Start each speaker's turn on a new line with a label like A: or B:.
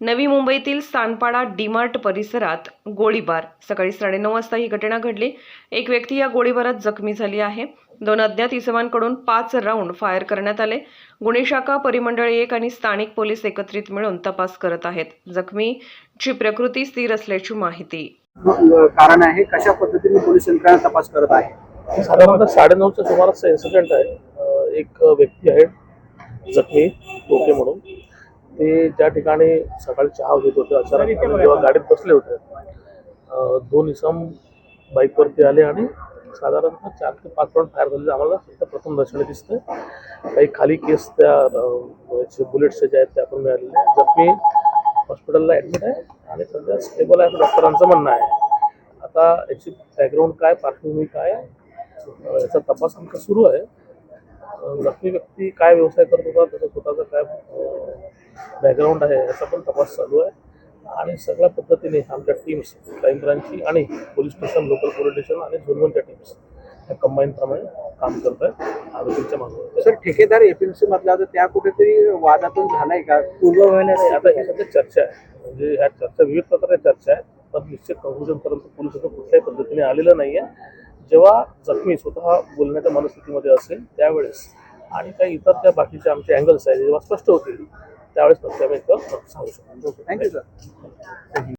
A: नवी मुंबईतील सानपाडा डीमार्ट परिसरात गोळीबार. सकाळी साडेनऊ वाजता ही घटना घडली. एक व्यक्ती या गोळीबारात जखमी झाली आहे. दोन अज्ञात इसमांकडून पाच राऊंड फायर करण्यात आले. गुन्हे शाखा परिमंडळ एक आणि स्थानिक पोलीस एकत्रित मिळून तपास करत आहेत. जखमीची प्रकृती स्थिर असल्याची माहिती.
B: कारण आहे कशा पद्धतीने पोलीस यंत्रणा तपास करत आहे?
C: साधारणतः साडेनऊच्या सुमाराचा इन्सिडेंट आहे. एक व्यक्ती आहे जखमी टोके म्हणून. ते ज्या ठिकाणी सकाळी चहा घेत होते अचानक जेव्हा गाडीत बसले होते दोन इसम बाईकवरती आले आणि साधारणतः चार ते पाच राऊंड फायर झालेले आम्हाला फक्त प्रथम दर्शनी दिसते काही खाली केस त्या बुलेट्स जे आहेत ते आपण मिळालेले. जखमी हॉस्पिटलला ॲडमिट आहे आणि सध्या स्टेबल आहे असं डॉक्टरांचं म्हणणं आहे. आता याची बॅकग्राऊंड काय पार्श्वभूमी काय याचा तपास आमचा सुरू आहे. जखमी व्यक्ती काय व्यवसाय करत होता त्याचा स्वतःचा काय बॅकग्राऊंड आहे याचा पण तपास चालू आहे. आणि सगळ्या पद्धतीने आमच्या टीम्स क्राईम ब्रांचची आणि police station local police station आणि झोनवनच्या टीम्स ह्या कंबाईन प्रमाणे काम करत आहेत आरोपींच्या मागे.
B: सर ठेकेदार एपीएमसी मधला होता त्या कुठेतरी वादातून झालाय का? पूर्व
C: नाही, आता ही सध्या चर्चा आहे. म्हणजे ह्या चर्चा विविध प्रकारे चर्चा आहे पण निश्चित कंक्लुजन पर्यंत पोलीस आता कुठल्याही पद्धतीने आलेलं नाहीये. जेव्हा जखमी स्वतः बोलण्याच्या मनस्थितीमध्ये असेल त्यावेळेस आणि काही इतर त्या बाकीचे आमचे अँगल्स आहेत जेव्हा स्पष्ट होतील त्यावेळेस एक सांगू शकतो.
B: Thank you sir